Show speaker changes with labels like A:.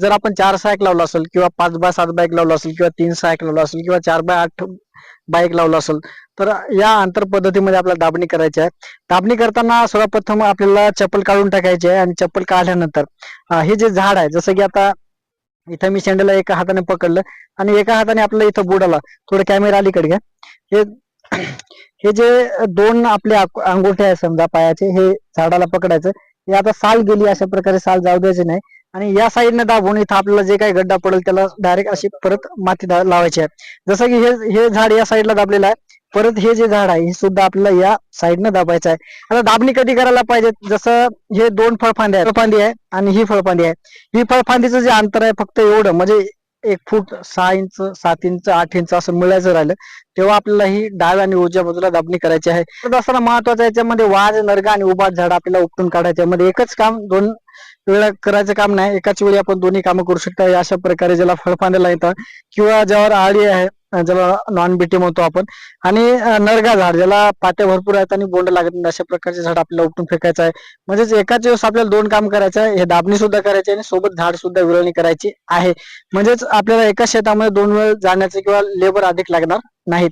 A: जर आपण चार सहा एक लावला असेल किंवा पाच बाय सात बाईक लावला असेल किंवा तीन सहा एक लावला असेल किंवा चार बाय आठ बाईक लावला असेल तर या अंतर पद्धतीमध्ये आपल्याला दाबणी करायची आहे. दाबणी करताना सर्वप्रथम आपल्याला चप्पल काढून टाकायची आहे आणि चप्पल काढल्यानंतर हे जे झाड आहे जसं की आता इथं मी शेंडला एका हाताने पकडलं आणि एका हाताने आपल्याला इथं बुडाला थोडं कॅमेरा अलीकडे घ्या. हे हे जे दोन आपले आक- अंगुठे आहे समजा पायाचे हे झाडाला पकडायचं. हे आता साल गेली अशा प्रकारे साल जाऊ द्यायचे नाही. आणि या साईडने दाबून इथं आपल्याला जे काही गड्डा पडेल त्याला डायरेक्ट अशी परत माती दा- लावायची आहे. जसं की हे हे झाड या साईडला दाबलेलं आहे. परत हे जे झाड आहे हे सुद्धा आपल्याला या साईडनं दाबायचं आहे. आता दाबणी कधी करायला पाहिजे? जसं हे दोन फळफांदी आहे फळफांदी आहे आणि ही फळफांदी आहे. ही फळफांदीचं जे अंतर आहे फक्त एवढं म्हणजे एक फूट सहा इंच सात इंच आठ इंच असं मिळायचं राहिलं तेव्हा आपल्याला ही डाळ आणि उजव्या बाजूला दाबणी करायची आहे. तर असताना महत्वाचं याच्यामध्ये वाज नरगा आणि उभा झाड आपल्याला उपटून काढायचे मध्ये एकच काम दोन वेळा करायचं काम नाही. एकाच वेळी आपण दोन्ही कामं करू शकता. अशा प्रकारे ज्याला फळफांद्याला येतात किंवा ज्यावर आळी आहे ज्याला नॉन बीटी म्हणतो आपण. आणि नरगा झाड ज्याला पात्या भरपूर आहेत आणि बोंड लागत नाही अशा प्रकारचे झाड आपल्याला उपटून फेकायचं आहे. म्हणजेच एकाच वेळेस आपल्याला दोन काम करायचं आहे हे दाबणी सुद्धा करायची आणि सोबत झाड सुद्धा विरळणी करायची आहे. म्हणजेच आपल्याला एका शेतामध्ये दोन वेळ जाण्याचे किंवा लेबर अधिक लागणार नाहीत.